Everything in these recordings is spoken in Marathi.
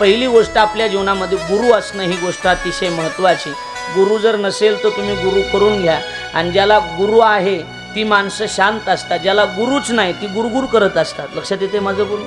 पहिली गोष्ट आपल्या जीवनामध्ये गुरु असणं ही गोष्ट अतिशय महत्त्वाची. गुरु जर नसेल तर तुम्ही गुरु करून घ्या. आणि ज्याला गुरु आहे ती माणसं शांत असतात. ज्याला गुरुच नाही ती गुरगुर करत असतात. लक्षात येते माझं गुरु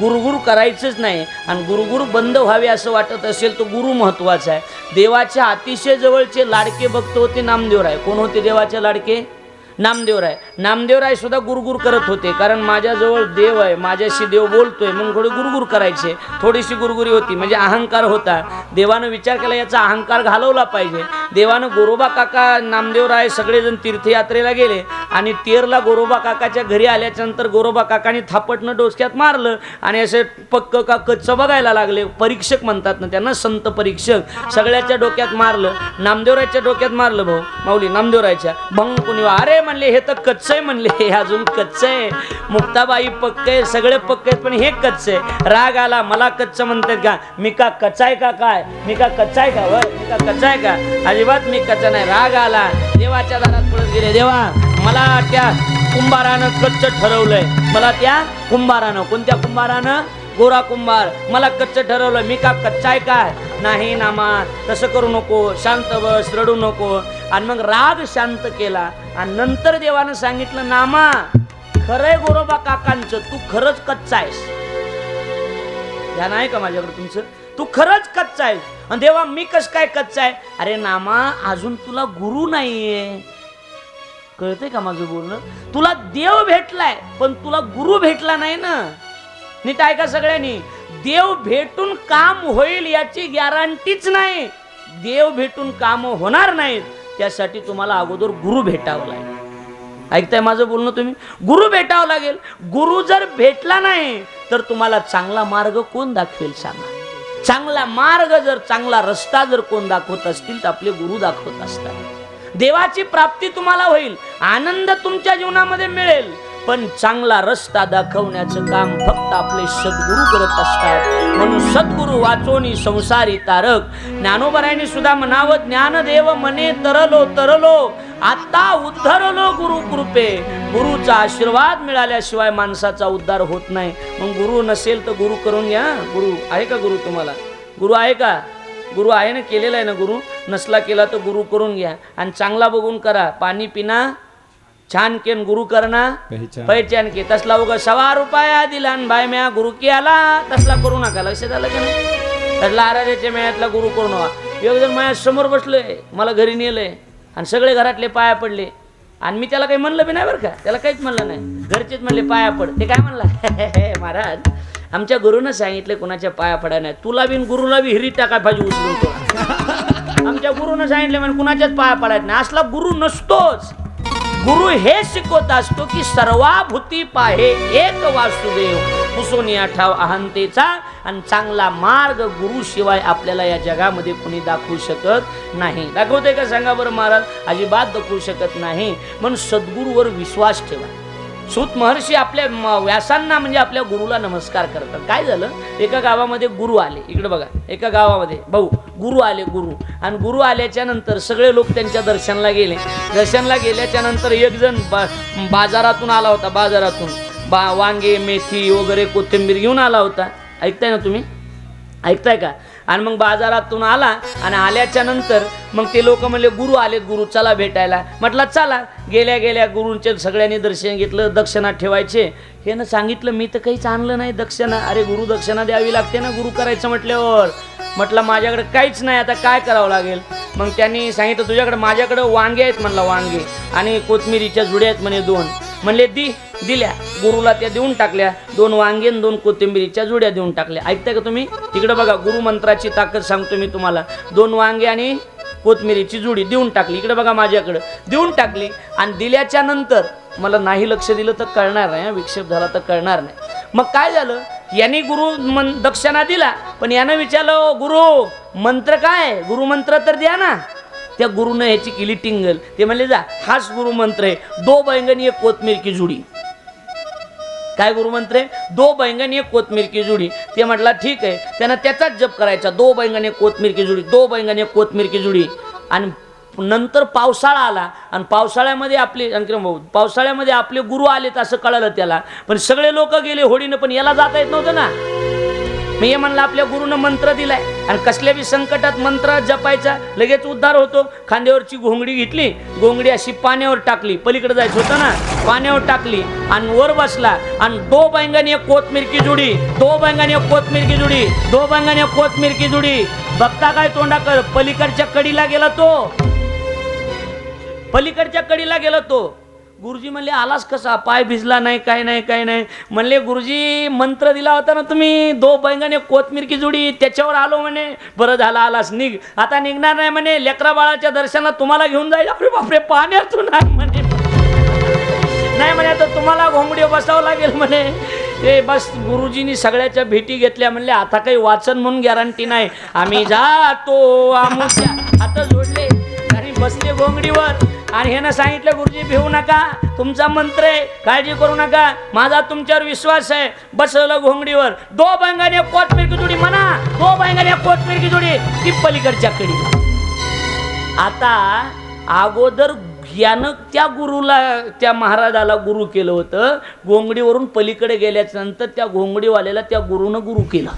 गुरुगुरु करायचंच नाही. आणि गुरुगुरु बंद व्हावे असं वाटत असेल तर गुरु महत्त्वाचा आहे. देवाच्या अतिशय जवळचे लाडके भक्त होते नामदेवराय. कोण होते देवाचे लाडके? नामदेवराय. नामदेवराय सुद्धा गुरगुर करत होते कारण माझ्याजवळ देव आहे माझ्याशी देव बोलतोय म्हणून थोडे गुरगुर करायचे. थोडीशी गुरगुरी होती म्हणजे अहंकार होता. देवानं विचार केला याचा अहंकार घालवला पाहिजे. देवानं गोरोबा काका नामदेवराय सगळेजण तीर्थयात्रेला गेले आणि तेरला गोरोबा काकाच्या घरी आल्याच्यानंतर गोरोबा काकाने थापटनं डोसक्यात मारलं आणि असे पक्क का कच्चं बघायला लागले. परीक्षक म्हणतात ना त्यांना संत परीक्षक. सगळ्याच्या डोक्यात मारलं. नामदेवरायच्या डोक्यात मारलं भाऊ माऊली नामदेवरायच्या. भंग कुणी अरे म्हणले हे तर कच्चं आहे म्हणले हे अजून कच्चं आहे मुक्ताबाई पक्क आहे सगळे पक्क आहेत पण हे कच्चं आहे राग आला मला कच्चं म्हणतात का? मी का कच्चा आहे का काय? मी का कच्चा आहे का? वय मी का कच्चा आहे का? अजिबात मी कच्चा नाही. राग आला. देवाच्या दारात पळत गेले. देवा मला त्या कुंभारानं कच्च ठरवलंय. मला त्या कुंभारानं कोणत्या कुंभारानं? गोरा कुंभार मला कच्च ठरवलं मी का कच्चा आहे काय? नाही नामा तसं करू नको शांत बस रडू नको. आणि मग राग शांत केला आणि नंतर देवानं सांगितलं नामा खरंय गोरोबा काकांचं तू खरंच कच्चा आहेस. ध्यान आहे का माझ्याकडे तुमचं? तू खरंच कच्चा आहेस. आणि देवा मी कस काय कच्चा आहे? अरे नामा अजून तुला गुरु नाहीये. कळतंय का माझं बोलणं? तुला देव भेटलाय पण तुला गुरु भेटला नाही ना. नीट ऐका सगळ्यांनी. देव भेटून काम होईल याची गॅरंटीच नाही. देव भेटून काम होणार नाहीत त्यासाठी तुम्हाला अगोदर गुरु भेटावं लागेल. ऐकताय माझं बोलणं तुम्ही? गुरु भेटावं लागेल. गुरु जर भेटला नाही तर तुम्हाला चांगला मार्ग कोण दाखवेल सांगा? चांगला मार्ग जर चांगला रस्ता जर कोण दाखवत असतील तर आपले गुरु दाखवत असतात. देवाची प्राप्ती तुम्हाला होईल. आनंद तुमच्या जीवनामध्ये मिळेल. पण चांगला रस्ता दाखवण्याचं काम फक्त आपले सद्गुरू करत असतात. म्हणून सद्गुरू वाचोनी संसारी तारक. ज्ञानोबरायने सुद्धा म्हणावं ज्ञानदेव मने तरलो तरलो. आता उद्धरलो गुरु कृपे. गुरुचा आशीर्वाद मिळाल्याशिवाय माणसाचा उद्धार होत नाही. मग गुरु नसेल तर गुरु करून घ्या. गुरु आहे का गुरु तुम्हाला? गुरु आहे का? गुरु आहे ना केलेला आहे ना गुरु? नसला केला तर गुरु करून घ्या. आणि चांगला बघून करा. पाणी पिना. छान केन गुरु करणा. पहिचान. पहिचान के. तसला उगा सवा रुपया दिला बाय म्या गुरु की आला तसला करू नका. लक्षात आलं का नाही तसला आराध्याच्या मेळ्यातला गुरु करू नका एक जण माझ्यासमोर बसलोय मला घरी नेलंय आणि सगळे घरातले पाया पडले. आणि मी त्याला काही म्हणलं बी नाही बरं का? त्याला काहीच म्हणलं नाही. घरचेच म्हणले पाया पड. ते काय म्हणला? महाराज आमच्या गुरुनं सांगितलं कोणाच्या पाया पडा नाही तुला बिन गुरुला बी हिरीत टाकाय पाहिजे उचलून आमच्या गुरुनं सांगितलं म्हणजे कुणाच्याच पाया पडायचं नाही. असला गुरु नसतोच. गुरु हे शिकवत असतो की सर्वाभूती पाहे एक वासुदेव. पुसून ठाव अहंतेचा आणि चांगला मार्ग गुरु शिवाय आपल्याला या जगामध्ये कुणी दाखवू शकत नाही. दाखवते का सांगा बरं महाराज? अजिबात दाखवू शकत नाही. म्हणून सद्गुरूवर विश्वास ठेवा. सूत महर्षी आपल्या म- व्यासांना म्हणजे आपल्या गुरुला नमस्कार करतात. काय झालं? एका गावामध्ये गुरु आले. इकडे बघा. एका गावामध्ये. भाऊ गुरु आले गुरु. आणि गुरु आल्याच्यानंतर सगळे लोक त्यांच्या दर्शनला गेले. दर्शनला गेल्याच्यानंतर एक जण बा बाजारातून आला होता बाजारातून. बा वांगे मेथी वगैरे कोथिंबीर घेऊन आला होता. ऐकताय ना तुम्ही? ऐकताय का? आणि मग बाजारातून आला आणि आल्याच्यानंतर मग ते लोक म्हणले गुरु आलेत गुरु चला भेटायला. म्हटलं चला. गेल्या गेल्या गुरूंचे सगळ्यांनी दर्शन घेतलं दक्षिणा ठेवायचे. हे ना सांगितलं मी तर काहीच आणलं नाही दक्षिणा. अरे गुरु दक्षिणा द्यावी लागते ना गुरु करायचं म्हटल्यावर. म्हटलं माझ्याकडे काहीच नाही आता काय करावं लागेल? मग त्यांनी सांगितलं तुझ्याकडे माझ्याकडे वांगे आहेत म्हणलं वांगे आणि कोथमिरीच्या जुड्या आहेत म्हणे दोन. म्हणले दी दिल्या. गुरुला त्या देऊन टाकल्या. दोन वांगे दोन कोथिंबिरीच्या जुड्या देऊन टाकल्या. ऐकता का तुम्ही? तिकडे बघा गुरुमंत्राची ताकद सांगतो मी तुम्हाला. दोन वांगे आणि कोथमिरीची जुडी देऊन टाकली. इकडे बघा माझ्याकडं. देऊन टाकली आणि दिल्याच्या नंतर मला नाही लक्ष दिलं तर कळणार नाही विक्षेप झाला तर कळणार नाही. मग काय झालं? यांनी गुरु मन दक्षिणा दिला पण यानं विचारलं गुरु मंत्र काय? गुरुमंत्र तर द्या ना. त्या गुरुनं ह्याची केली टिंगल. ते म्हणले जा हाच गुरुमंत्र आहे. दो बैंगनी एक कोथमीर की जुडी. काय गुरुमंत्र आहे? दो बैंगन एक कोथमीर की जुडी. ते म्हटलं ठीक आहे. त्यांना त्याचाच जप करायचा. दो बैंगन एक कोथमीर की जुडी. दो बैंगन एक कोथमीर की जुडी. आणि नंतर पावसाळा आला. आणि पावसाळ्यामध्ये आपले अंकिरम भाऊ पावसाळ्यामध्ये आपले गुरु आलेत असं कळालं त्याला. पण सगळे लोक गेले होडीनं पण याला जाता येत नव्हतं ना. मी हे म्हणलं आपल्या गुरुनं मंत्र दिलाय. आणि कसल्या बी संकटात मंत्र जपायचा लगेच उद्धार होतो. खांद्यावरची घोंगडी घेतली घोंगडी अशी पाण्यावर टाकली. पलीकडे जायचं होतं ना पाण्यावर टाकली. आणि वर बसला आणि दो बैंगाने एक कोथमीर की जुडी दो बैंगाने एक कोथमीर की जुडी दो बैंगाने एक कोथमीर की जुडी. बघता काय तोंडाकर पलीकडच्या कडीला गेला तो. पलीकडच्या कडीला गेला तो. गुरुजी म्हणले आलास कसा? पाय भिजला नाही काय नाही काय नाही. म्हणले गुरुजी मंत्र दिला होता ना तुम्ही दो बैंगाने कोथमीर की जुडी त्याच्यावर आलो म्हणे. बरं झालं आलास निघ. आता निघणार नाही म्हणे लेकरा बाळाच्या दर्शनाला तुम्हाला घेऊन जाईल. अरे बापरे पाण्यातून नाही म्हणे. नाही म्हणे आता तुम्हाला घोंगडी बसावं लागेल म्हणे. ते बस गुरुजींनी सगळ्याच्या भेटी घेतल्या. म्हणले आता काही वाचन म्हणून गॅरंटी नाही. आम्ही जातो आमुच्या हात जोडले बसले घोंगडीवर आणि ह्यानं सांगितलं गुरुजी भिवू नका. तुमचा मंत्र आहे. काळजी करू नका. माझा तुमच्यावर विश्वास आहे. बसवलं घोंगडीवर दो बैंगाने कोथमीर की जोडी म्हणा. दो बैंगाने कोथमीर की जोडी ती पलीकडच्या कडी आता अगोदर यानं त्या गुरुला त्या महाराजाला गुरु केलं होतं. घोंगडीवरून पलीकडे गेल्याच्यानंतर त्या घोंगडीवाल्याला त्या गुरुनं गुरु केला.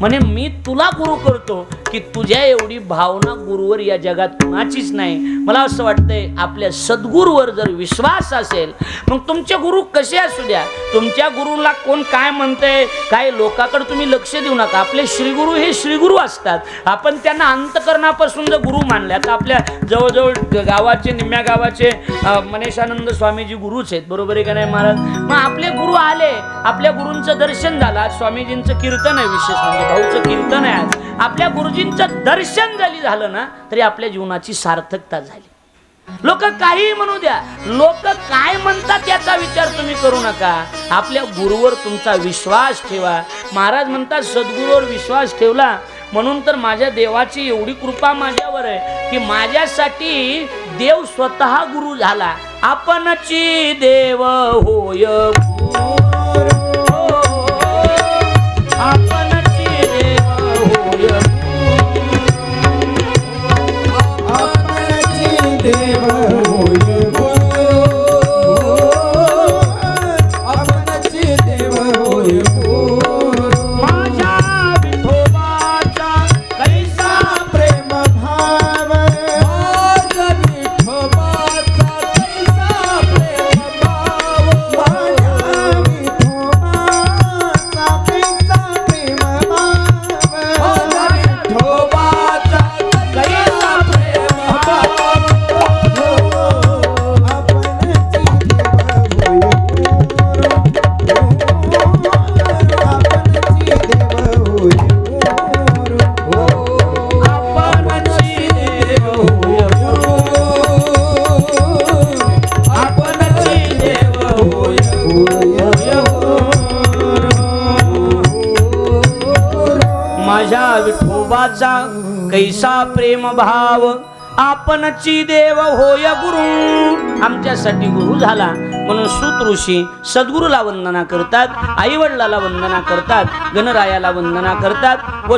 म्हणे मी तुला गुरु करतो की तुझ्या एवढी भावना गुरुवर या जगात कुणाचीच नाही. मला असं वाटतंय आपल्या सद्गुरूवर जर विश्वास असेल मग तुमचे गुरु कसे असू द्या? तुमच्या गुरुला कोण काय म्हणतंय काय लोकाकडे तुम्ही लक्ष देऊ नका. आपले श्रीगुरु हे श्रीगुरु असतात. आपण त्यांना अंतकरणापासून जर गुरु मानले आता आपल्या जवळजवळ गावाचे निम्म्या गावाचे मनेशानंद स्वामीजी गुरुच आहेत. बरोबर आहे का नाही महाराज? मग आपले गुरु आले आपल्या गुरूंचं दर्शन झालं. स्वामीजींचं कीर्तन आहे विशेष म्हणजे. भाऊचं कीर्तन आहे आज. आपल्या गुरुजींचं दर्शन जरी झालं ना तरी आपल्या जीवनाची सार्थकता झाली. लोक काही म्हणू द्या. लोक काय म्हणतात याचा विचार तुम्ही करू नका. आपल्या गुरुवर तुमचा विश्वास ठेवा. महाराज म्हणतात सद्गुरूवर विश्वास ठेवला. म्हणून तर माझ्या देवाची एवढी कृपा माझ्यावर आहे की माझ्यासाठी देव स्वतः गुरु झाला. आपणची देव होय माझ्या विठोबाचा कैसा प्रेम भाव. आपणची देव होय गुरु. आमच्यासाठी गुरु झाला. म्हणून सुत ऋषी सद्गुरूला वंदना करतात आई वडिलाला वंदना करतात गणरायाला वंदना करतात.